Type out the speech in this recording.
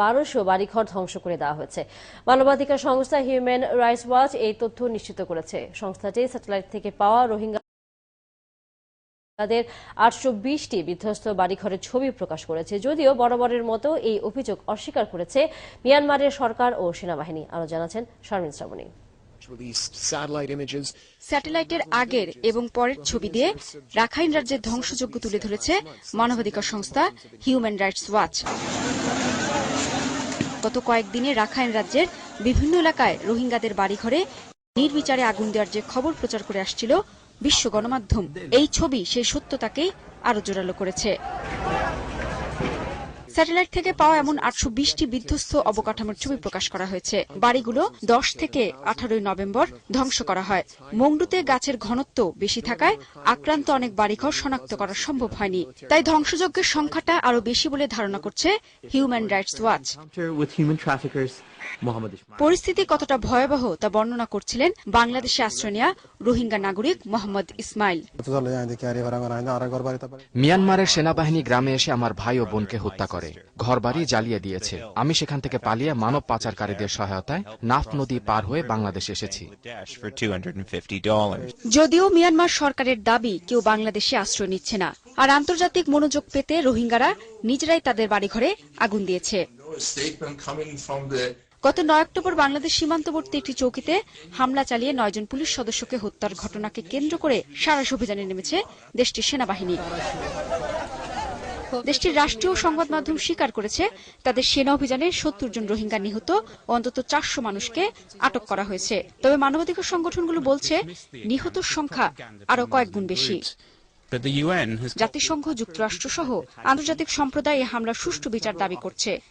বারোশো বাড়িঘর ধ্বংস করে দেওয়া হয়েছে। মানবাধিকার সংস্থা হিউম্যান রাইটস ওয়াচ এই তথ্য নিশ্চিত করেছে। সংস্থাটি স্যাটেলাইট থেকে পাওয়া রোহিঙ্গা তাদের আটশো বিশটি বিধ্বস্ত বাড়িঘরের ছবি প্রকাশ করেছে যদিও বরাবরের মতো এই অভিযোগ অস্বীকার করেছে মিয়ানমারের সরকার ও সেনাবাহিনী আরও জানাচ্ছেন শারমিন শ্রাবণী। স্যাটেলাইটের আগের এবং পরের ছবি দিয়ে রাখাইন রাজ্যের ধ্বংসযজ্ঞ তুলে ধরেছে মানবাধিকার সংস্থা হিউম্যান রাইটস ওয়াচ। গত কয়েকদিনে রাখাইন রাজ্যের বিভিন্ন এলাকায় রোহিঙ্গাদের বাড়িঘরে নির্বিচারে আগুন দেওয়ার যে খবর প্রচার করে আসছিল বিশ্ব গণমাধ্যম, এই ছবি সেই সত্যতাকেই আরও জোরালো করেছে। স্যাটেলাইট থেকে পাওয়া এমন আটশো বিশটি বিধ্বস্ত অবকাঠামোর ছবি প্রকাশ করা হয়েছে। বাড়িগুলো দশ থেকে আঠারোই নভেম্বর ধ্বংস করা হয়। মংডুতে গাছের ঘনত্ব বেশি থাকায় আক্রান্ত অনেক বাড়িঘর শনাক্ত করা সম্ভব হয়নি। তাই ধ্বংসযজ্ঞের সংখ্যাটা আরও বেশি বলে ধারণা করছে হিউম্যান রাইটস ওয়াচ. পরিস্থিতি কতটা ভয়াবহ তা বর্ণনা করছিলেন বাংলাদেশে আশ্রয় নেওয়া রোহিঙ্গা নাগরিক মোহাম্মদ ইসমাইল। মিয়ানমারের সেনাবাহিনী গ্রামে এসে আমার ভাই ও বোনকে হত্যা করে। ঘরবাড়ি জ্বালিয়ে দিয়েছে। আমি সেখান থেকে পালিয়ে মানব পাচারকারীদের সহায়তায় নাফ নদী পার হয়ে বাংলাদেশ এসেছি। Dash for $250. যদিও মিয়ানমার সরকারের দাবি কেউ বাংলাদেশে আশ্রয় নিচ্ছে না, আর আন্তর্জাতিক মনোযোগ পেতে রোহিঙ্গারা নিজেরাই তাদের বাড়িঘরে আগুন দিয়েছে। গত নয় অক্টোবর বাংলাদেশ সীমান্তবর্তী একটি চৌকিতে হামলা চালিয়ে নয়জন পুলিশ সদস্যকে হত্যার ঘটনাকে কেন্দ্র করে সারা অভিযানে নেমেছে দেশটির সেনাবাহিনী। দেশটির রাষ্ট্রীয় সংবাদ মাধ্যম স্বীকার করেছে তাদের সেনা অভিযানে সত্তর জন রোহিঙ্গা নিহত অন্তত চারশো মানুষকে আটক করা হয়েছে। তবে মানবাধিকার সংগঠনগুলো বলছে নিহত সংখ্যা আরও কয়েক গুণ বেশি। জাতিসংঘ যুক্তরাষ্ট্র সহ আন্তর্জাতিক সম্প্রদায় এই হামলার সুষ্ঠু বিচার দাবি করছে।